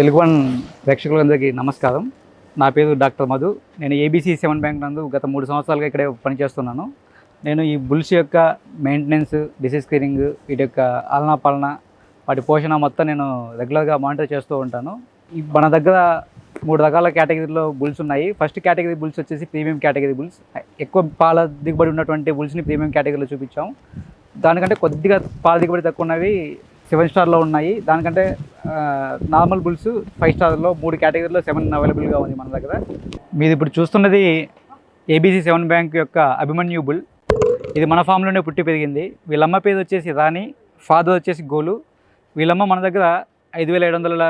Telugu one ప్రేక్షకులందరికీ నమస్కారం. నా పేరు డాక్టర్ మధు. నేను ఏబీసీ సెవెన్ బ్యాంక్ నందు గత మూడు సంవత్సరాలుగా ఇక్కడే పనిచేస్తున్నాను. నేను ఈ బుల్స్ యొక్క మెయింటెనెన్స్ డిసీజ్ స్క్రీనింగ్ వీటి యొక్క ఆలనా పాలన వాటి పోషణ మొత్తం నేను రెగ్యులర్గా మానిటర్ చేస్తూ ఉంటాను. మన దగ్గర మూడు రకాల కేటగిరీలో బుల్స్ ఉన్నాయి. ఫస్ట్ కేటగిరీ బుల్స్ వచ్చేసి ప్రీమియం కేటగిరీ బుల్స్. ఎక్కువ పాల దిగుబడి ఉన్నటువంటి బుల్స్ని ప్రీమియం కేటగిరీలో చూపించాం. దానికంటే కొద్దిగా పాల దిగుబడి తక్కువ ఉన్నవి సెవెన్ స్టార్లో ఉన్నాయి. దానికంటే నార్మల్ బుల్స్ ఫైవ్ స్టార్లో మూడు కేటగిరీలో సెవెన్ అవైలబుల్గా ఉంది మన దగ్గర. మీరు ఇప్పుడు చూస్తున్నది ఏబీసీ సెవెన్ బ్యాంక్ యొక్క అభిమన్యు బుల్. ఇది మన ఫామ్లోనే పుట్టి పెరిగింది. వీళ్ళమ్మ పేరు వచ్చేసి రాణి ఫాదర్ వచ్చేసి గోలు. వీళ్ళమ్మ మన దగ్గర ఐదు వేల ఏడు వందల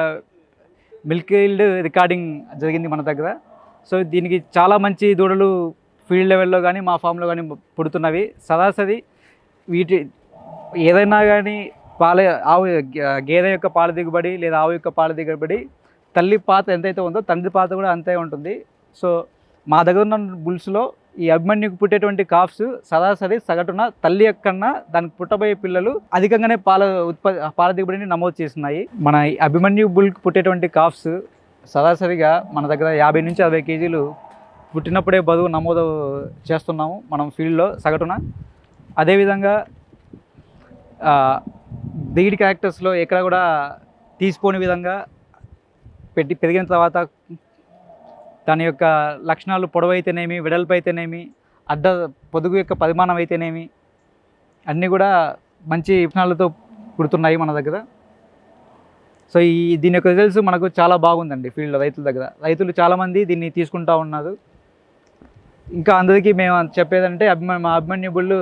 మిల్క్ ఈల్డ్ రికార్డింగ్ జరిగింది మన దగ్గర. సో దీనికి చాలా మంచి దూడలు ఫీల్డ్ లెవెల్లో కానీ మా ఫామ్లో కానీ పుడుతున్నవి. సరాసరి వీటి ఏదైనా కానీ పాల ఆవు గేదె యొక్క పాల దిగుబడి లేదా ఆవు యొక్క పాల దిగుబడి తల్లి పాత ఎంతైతే ఉందో తండ్రి పాత కూడా అంతే ఉంటుంది. సో మా దగ్గర ఉన్న బుల్స్లో ఈ అభిమన్యుకు పుట్టేటువంటి కాఫ్స్ సరాసరి సగటున తల్లి కన్నా దానికి పుట్టబోయే పిల్లలు అధికంగానే పాల ఉత్పత్తి పాల దిగుబడిని నమోదు చేస్తున్నాయి. మన ఈ అభిమన్యు బుల్కి పుట్టేటువంటి కాఫ్స్ సరాసరిగా మన దగ్గర యాభై నుంచి అరవై కేజీలు పుట్టినప్పుడే బరువు నమోదు చేస్తున్నాము. మనం ఫీల్డ్లో సగటున. అదేవిధంగా బ్రీడ్ క్యారెక్టర్స్లో ఎక్కడ కూడా తీసిపోని విధంగా పెట్టి పెరిగిన తర్వాత దాని యొక్క లక్షణాలు పొడవైతేనేమి వెడల్పు అయితేనేమి అడ్డ పొదుగు యొక్క పరిమాణం అయితేనేమి అన్నీ కూడా మంచి లక్షణాలతో పుడుతున్నాయి మన దగ్గర. సో ఈ దీని యొక్క రిజల్ట్స్ మనకు చాలా బాగుందండి ఫీల్డ్లో రైతుల దగ్గర. రైతులు చాలామంది దీన్ని తీసుకుంటా ఉన్నారు. ఇంకా అందరికీ మేము చెప్పేదంటే అభిమా మా అభిమన్యు బుళ్ళు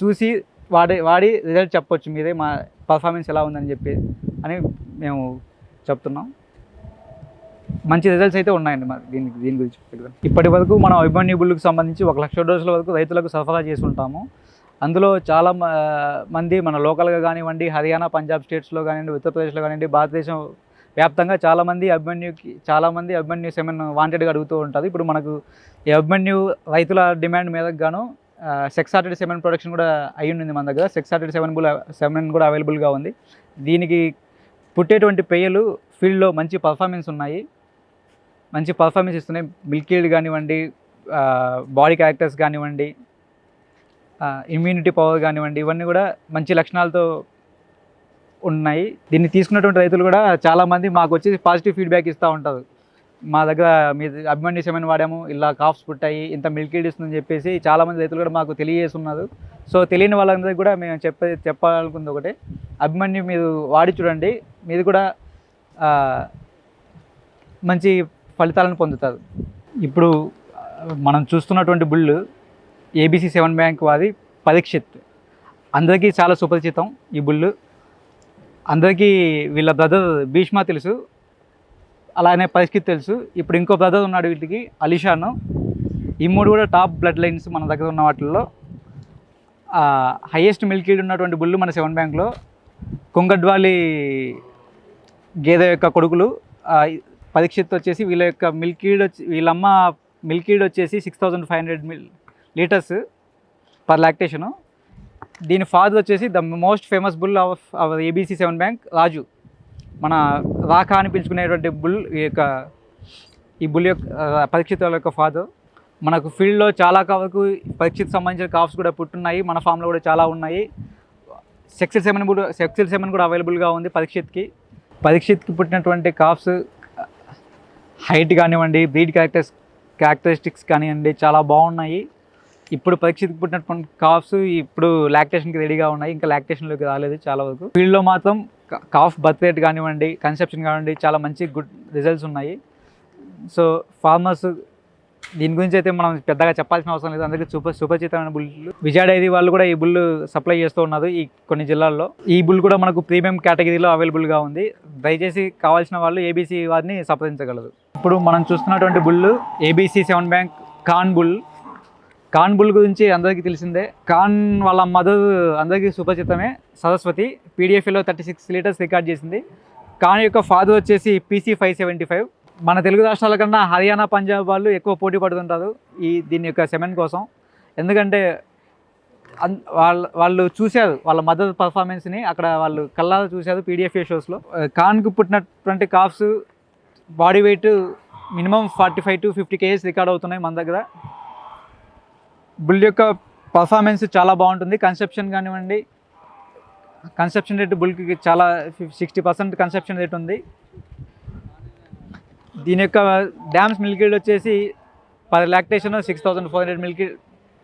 చూసి వాడి వాడి రిజల్ట్ చెప్పొచ్చు. మీరే మా పర్ఫార్మెన్స్ ఎలా ఉందని చెప్పి అని మేము చెప్తున్నాం. మంచి రిజల్ట్స్ అయితే ఉన్నాయండి మరి దీనికి దీని గురించి ఇప్పటి వరకు మనం అభిమన్యు బుల్లుకు సంబంధించి ఒక లక్ష డోసుల వరకు రైతులకు సరఫరా చేసి ఉంటాము. అందులో చాలా మ- మంది మన లోకల్గా కానివ్వండి హర్యానా పంజాబ్ స్టేట్స్లో కానివ్వండి ఉత్తరప్రదేశ్లో కానివ్వండి భారతదేశం వ్యాప్తంగా చాలామంది అభిమన్యుకి చాలామంది అభిమన్యు సెమెన్ వాంటెడ్గా అడుగుతూ ఉంటుంది ఇప్పుడు మనకు ఈ అభిమన్యు రైతుల డిమాండ్ మీదకు గాను సెక్స్ ఆర్టెడ్ సెమెన్ ప్రొడక్షన్ కూడా అయి ఉంది మన దగ్గర. సెక్స్ ఆర్టెడ్ బుల్ సెమెన్ కూడా అవైలబుల్గా ఉంది. దీనికి పుట్టేటువంటి పేయలు ఫీల్డ్లో మంచి పర్ఫార్మెన్స్ ఉన్నాయి. మంచి పర్ఫార్మెన్స్ ఇస్తున్నాయి. మిల్క్ కానివ్వండి బాడీ క్యారెక్టర్స్ కానివ్వండి ఇమ్యూనిటీ పవర్ కానివ్వండి ఇవన్నీ కూడా మంచి లక్షణాలతో ఉన్నాయి. దీన్ని తీసుకున్నటువంటి రైతులు కూడా చాలామంది మాకు వచ్చి పాజిటివ్ ఫీడ్బ్యాక్ ఇస్తూ ఉంటారు. మా దగ్గర మీ అభిమన్యు సెమెన్ వాడాము? ఇలా కాఫ్స్ పుట్టాయి ఇంత మిల్క్ ఇస్తుందని చెప్పేసి చాలామంది రైతులు కూడా మాకు తెలియజేస్తున్నారు. సో తెలియని వాళ్ళందరికీ కూడా మేము చెప్పే చెప్పాలనుకుంది ఒకటే. అభిమన్యు మీరు వాడి చూడండి మీరు కూడా మంచి ఫలితాలను పొందుతారు. ఇప్పుడు మనం చూస్తున్నటువంటి బుల్లు ఏబీసీ సెవెన్ బ్యాంక్ వారి పరీక్షిత్. అందరికీ చాలా సుపరిచితం ఈ బుల్లు. అందరికీ వీళ్ళ బ్రదర్ భీష్మ తెలుసు. అలానే పరిస్థితి తెలుసు. ఇప్పుడు ఇంకో బ్రదర్ ఉన్నాడు వీటికి అలీషాను. ఈ మూడు కూడా టాప్ బ్లడ్ లైన్స్ మన దగ్గర ఉన్న వాటిల్లో. హైయెస్ట్ మిల్కీడ్ ఉన్నటువంటి బుల్లు మన సెవెన్ బ్యాంక్లో కొంగడ్వాలి గేదె యొక్క కొడుకులు పరీక్షిత్ వచ్చేసి వీళ్ళ యొక్క మిల్కీడ్ వచ్చి వీళ్ళమ్మ మిల్కీడ్ వచ్చేసి six thousand five hundred milk litres per lactation దీని ఫాదర్ వచ్చేసి the most famous bull of our ABC seven bank Raju. మన రాఖా అని పిలుచుకునేటువంటి బుల్ ఈ యొక్క ఈ బుల్ యొక్క పరీక్షితుల యొక్క ఫాదర్. మనకు ఫీల్డ్లో చాలా వరకు పరీక్షకు సంబంధించిన కాఫ్స్ కూడా పుట్టున్నాయి. మన ఫామ్లో కూడా చాలా ఉన్నాయి. సెక్సిల్ సెమెన్ కూడా సెక్సిల్ సెమెన్ కూడా అవైలబుల్గా ఉంది పరీక్షిత్కి. పరీక్షిత్కి పుట్టినటువంటి కాఫ్స్ హైట్ కానివ్వండి బ్రీడ్ క్యారెక్టర్స్ క్యారెక్టరిస్టిక్స్ కానివ్వండి చాలా బాగున్నాయి. ఇప్పుడు పరీక్షకు పుట్టినటువంటి కాఫ్స్ ఇప్పుడు లాక్టేషన్కి రెడీగా ఉన్నాయి. ఇంకా లాక్టేషన్లోకి రాలేదు చాలా వరకు. ఫీల్డ్లో మాత్రం కాఫ్ బర్త్ రేట్ కానివ్వండి కన్సెప్షన్ కానివ్వండి చాలా మంచి గుడ్ రిజల్ట్స్ ఉన్నాయి. సో ఫార్మర్స్ దీని గురించి అయితే మనం పెద్దగా చెప్పాల్సిన అవసరం లేదు. అందరికీ సూపర్ సుపరిచితమైన బుల్లు విజయ డైరీ వాళ్ళు కూడా ఈ బుల్లు సప్లై చేస్తూ ఉన్నారు ఈ కొన్ని జిల్లాల్లో. ఈ బుల్ కూడా మనకు ప్రీమియం కేటగిరీలో అవైలబుల్గా ఉంది. దయచేసి కావాల్సిన వాళ్ళు ఏబీసీ వారిని సంప్రదించగలరు. ఇప్పుడు మనం చూస్తున్నటువంటి bull ABC seven bank Khan bull Khan bull గురించి అందరికీ తెలిసిందే. కాన్ వాళ్ళ మదర్ అందరికీ సుపరిచితమే. సరస్వతి పీడిఎఫ్లో థర్టీ సిక్స్ లీటర్స్ రికార్డ్ చేసింది. కాన్ యొక్క ఫాదర్ వచ్చేసి పీసీ ఫైవ్ సెవెంటీ ఫైవ్. మన తెలుగు రాష్ట్రాల కన్నా హర్యానా పంజాబ్ వాళ్ళు ఎక్కువ పోటీ పడుతుంటారు ఈ దీని యొక్క సెమెన్ కోసం. ఎందుకంటే అన్- వాళ్ళ వాళ్ళు చూశారు వాళ్ళ మదర్ పర్ఫార్మెన్స్ని. అక్కడ వాళ్ళు కళ్ళారు చూశారు పీడిఎఫ్ఏ షోస్లో. కాన్కు పుట్టినటువంటి calves body weight minimum forty five to fifty kgs record అవుతున్నాయి మన దగ్గర. బుల్ యొక్క పర్ఫార్మెన్స్ చాలా బాగుంటుంది. కన్సెప్షన్ కానివ్వండి కన్సెప్షన్ రేట్ బుల్కి చాలా సిక్స్టీ పర్సెంట్ కన్సెప్షన్ రేట్ ఉంది. దీని యొక్క డ్యామ్స్ మిల్కీడ్ వచ్చేసి per lactation six thousand four hundred milk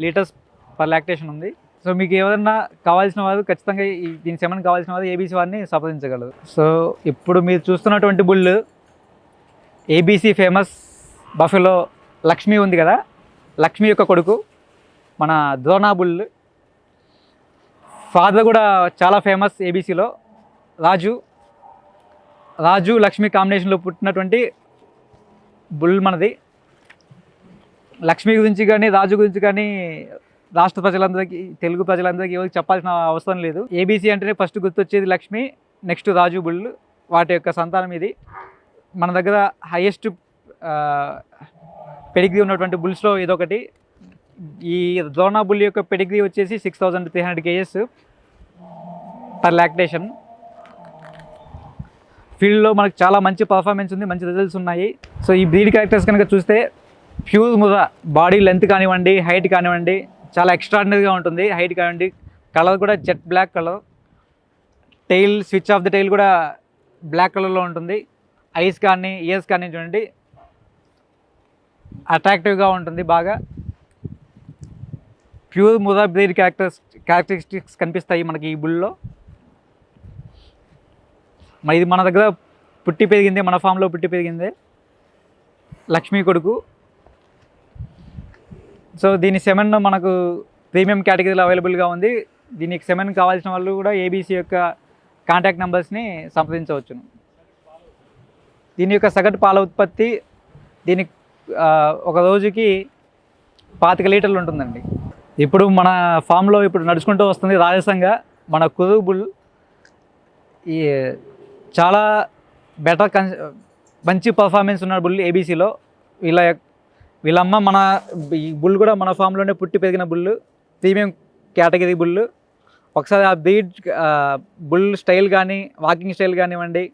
litres per lactation ఉంది. సో మీకు ఏదైనా కావాల్సిన వారు ఖచ్చితంగా ఈ దీని సెమన్ కావాల్సిన వారు ఏబీసీ వారిని సంప్రదించగలరు. సో ఇప్పుడు మీరు చూస్తున్నటువంటి bull ABC famous buffalo Lakshmi ఉంది కదా? లక్ష్మి యొక్క కొడుకు. మన ద్రోణా బుల్ ఫాదర్ కూడా చాలా ఫేమస్ ఏబీసీలో రాజు రాజు లక్ష్మి కాంబినేషన్లో పుట్టినటువంటి బుల్ మనది. లక్ష్మి గురించి కానీ రాజు గురించి కానీ రాష్ట్ర ప్రజలందరికీ తెలుగు ప్రజలందరికీ ఎవరికి చెప్పాల్సిన అవసరం లేదు. ఏబీసీ అంటేనే ఫస్ట్ గుర్తొచ్చేది లక్ష్మి నెక్స్ట్ రాజు బుల్ వాటి యొక్క సంతానం ఇది. మన దగ్గర హైయెస్ట్ పెడిగ్రీ ఉన్నటువంటి బుల్స్లో ఇదొకటి ఈ జోనా బుల్ యొక్క పెడిగ్రీ వచ్చేసి six thousand three hundred kgs per lactation. ఫీల్డ్లో మనకు చాలా మంచి పర్ఫార్మెన్స్ ఉంది మంచి రిజల్ట్స్ ఉన్నాయి. సో ఈ బ్రీడ్ క్యారెక్టర్స్ కనుక చూస్తే ప్యూర్ ముద బాడీ లెంత్ కానివ్వండి హైట్ కానివ్వండి చాలా ఎక్స్ట్రాడినరీగా ఉంటుంది. హైట్ కానివ్వండి కలర్ కూడా jet black colour tail switch off the tail కూడా బ్లాక్ కలర్లో ఉంటుంది. ఐస్ కానీ ఇయర్స్ కానీ చూడండి అట్రాక్టివ్గా ఉంటుంది బాగా. ప్యూర్ ముదా క్యారెక్టర్స్ క్యారెక్టరిస్టిక్స్ కనిపిస్తాయి మనకి ఈ బుల్లో మరి ఇది మన దగ్గర పుట్టి పెరిగింది మన ఫామ్లో పుట్టి పెరిగింది. లక్ష్మీ కొడుకు. సో దీని సెమెన్ మనకు ప్రీమియం కేటగిరీలో అవైలబుల్గా ఉంది. దీనికి సెమెన్ కావాల్సిన వాళ్ళు కూడా ఏబీసీ యొక్క కాంటాక్ట్ నెంబర్స్ని సంప్రదించవచ్చును. దీని యొక్క సగటు పాల ఉత్పత్తి దీనికి ఒక రోజుకి పాతిక లీటర్లు ఉంటుందండి. ఇప్పుడు మన ఫామ్లో ఇప్పుడు నడుచుకుంటూ వస్తుంది రాజసంగా మన కుదురు బుల్ ఈ చాలా బెటర్ కన్ మంచి పర్ఫార్మెన్స్ ఉన్న బుల్ ఏబీసీలో. వీళ్ళ వీళ్ళమ్మ మన ఈ బుల్ కూడా మన ఫామ్లోనే పుట్టి పెరిగిన బుల్ ప్రీమియం కేటగిరీ బుల్. ఒకసారి ఆ బ్రీడ్ బుల్ స్టైల్ కానీ వాకింగ్ స్టైల్ కానివ్వండి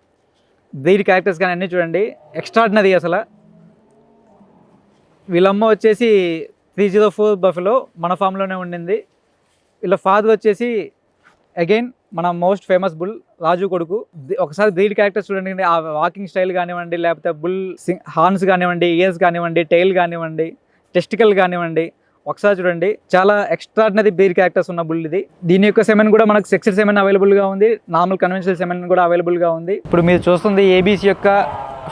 బ్రీడ్ క్యారెక్టర్స్ కానీ అన్నీ చూడండి. ఎక్స్ట్రాడినరీ అసలు. వీళ్ళమ్మ వచ్చేసి త్రీ జీరో ఫోర్ బఫెలో మన ఫామ్లోనే ఉండింది. వీళ్ళ ఫాదర్ వచ్చేసి అగైన్ మన మోస్ట్ ఫేమస్ బుల్ రాజు కొడుకు. ఒకసారి బ్రీడ్ క్యారెక్టర్ చూడండి ఆ వాకింగ్ స్టైల్ కానివ్వండి లేకపోతే బుల్ హార్న్స్ కానివ్వండి ఇయర్స్ కానివ్వండి టైల్ కానివ్వండి టెస్టికల్ కానివ్వండి ఒకసారి చూడండి. చాలా ఎక్స్ట్రాడినరీ బీర్ క్యారెక్టర్స్ ఉన్న బుల్ ఇది. దీని యొక్క సెమెన్ కూడా మనకు సెక్సెడ్ సెమెన్ అవైలబుల్గా ఉంది. నార్మల్ కన్వెన్షనల్ సెమెన్ కూడా అవైలబుల్గా ఉంది. ఇప్పుడు మీరు చూస్తుంది ఏబీసీ యొక్క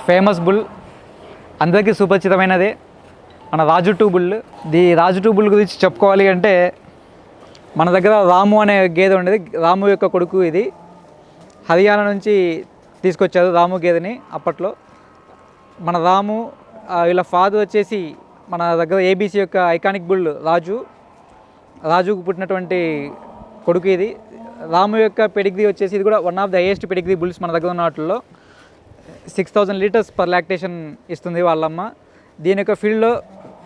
ఫేమస్ బుల్. అందరికీ సుపరిచితమైనదే. మన Raju two the Raju two bull గురించి చెప్పుకోవాలి అంటే మన దగ్గర రాము అనే గేదె ఉండేది. రాము యొక్క కొడుకు ఇది. హర్యానా నుంచి తీసుకొచ్చారు రాము గేదెని అప్పట్లో. మన రాము ఇలా వీళ్ళ ఫాదర్ వచ్చేసి మన దగ్గర ఏబీసీ యొక్క ఐకానిక్ బుల్ రాజు. రాజుకు పుట్టినటువంటి కొడుకు ఇది. రాము యొక్క పెడిగ్రీ వచ్చేసి ఇది కూడా one of the highest pedigree bulls మన దగ్గర ఉన్న వాటిల్లో. Six thousand litres per lactation ఇస్తుంది వాళ్ళమ్మ. దీని యొక్క ఫీల్డ్లో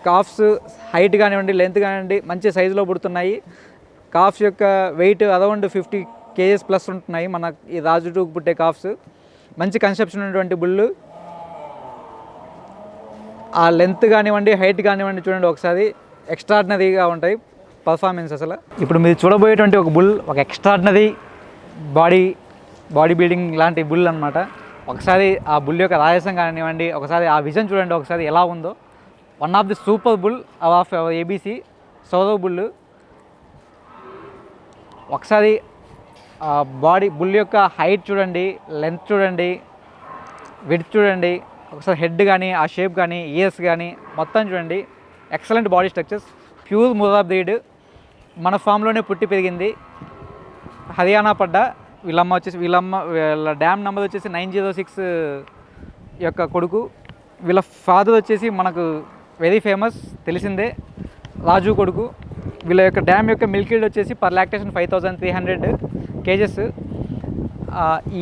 కాఫ్స్ హైట్ కానివ్వండి లెంత్ కానివ్వండి మంచి సైజులో పుడుతున్నాయి. కాఫ్స్ యొక్క weight around fifty kgs plus ఉంటున్నాయి మన ఈ రాజు టూకు పుట్టే కాఫ్స్. మంచి కన్సెప్షన్ ఉన్నటువంటి బుల్లు. ఆ లెంత్ కానివ్వండి హైట్ కానివ్వండి చూడండి ఒకసారి. ఎక్స్ట్రాడినరీగా ఉంటాయి పర్ఫార్మెన్స్ అసలు. ఇప్పుడు మీరు చూడబోయేటువంటి ఒక బుల్ ఒక ఎక్స్ట్రాడినరీ బాడీ బాడీ బిల్డింగ్ లాంటి బుల్ అనమాట ఒకసారి ఆ బుల్ యొక్క రాయసం కానివ్వండి ఒకసారి ఆ విజన్ చూడండి ఒకసారి ఎలా ఉందో. One of the super bull of ABC Saurav bull ఒకసారి బాడీ బుల్ యొక్క హైట్ చూడండి లెంత్ చూడండి విడ్త్ చూడండి ఒకసారి హెడ్ కానీ ఆ షేప్ కానీ ఇయర్స్ కానీ మొత్తం చూడండి. Excellent body structures pure Murrah breed మన ఫామ్లోనే పుట్టి పెరిగింది. హర్యానా పడ్డ వీళ్ళమ్మ వచ్చేసి వీళ్ళమ్మ వీళ్ళ డ్యామ్ నెంబర్ వచ్చేసి నైన్ జీరో సిక్స్ యొక్క కొడుకు. వీళ్ళ ఫాదర్ వచ్చేసి మనకు వెరీ ఫేమస్ తెలిసిందే. రాజు కొడుకు. వీళ్ళ యొక్క డ్యామ్ యొక్క మిల్క్ ఈల్డ్ వచ్చేసి per lactation five thousand three hundred kgs.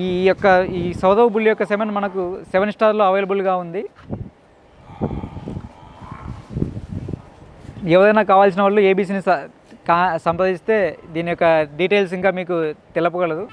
ఈ యొక్క ఈ సౌదవ్ బుల్ యొక్క సెవెన్ మనకు సెవెన్ స్టార్లో అవైలబుల్గా ఉంది. ఎవరైనా కావాల్సిన వాళ్ళు ఏబీసీని కా సంప్రదిస్తే దీని యొక్క డీటెయిల్స్ ఇంకా మీకు తెలపగలదు.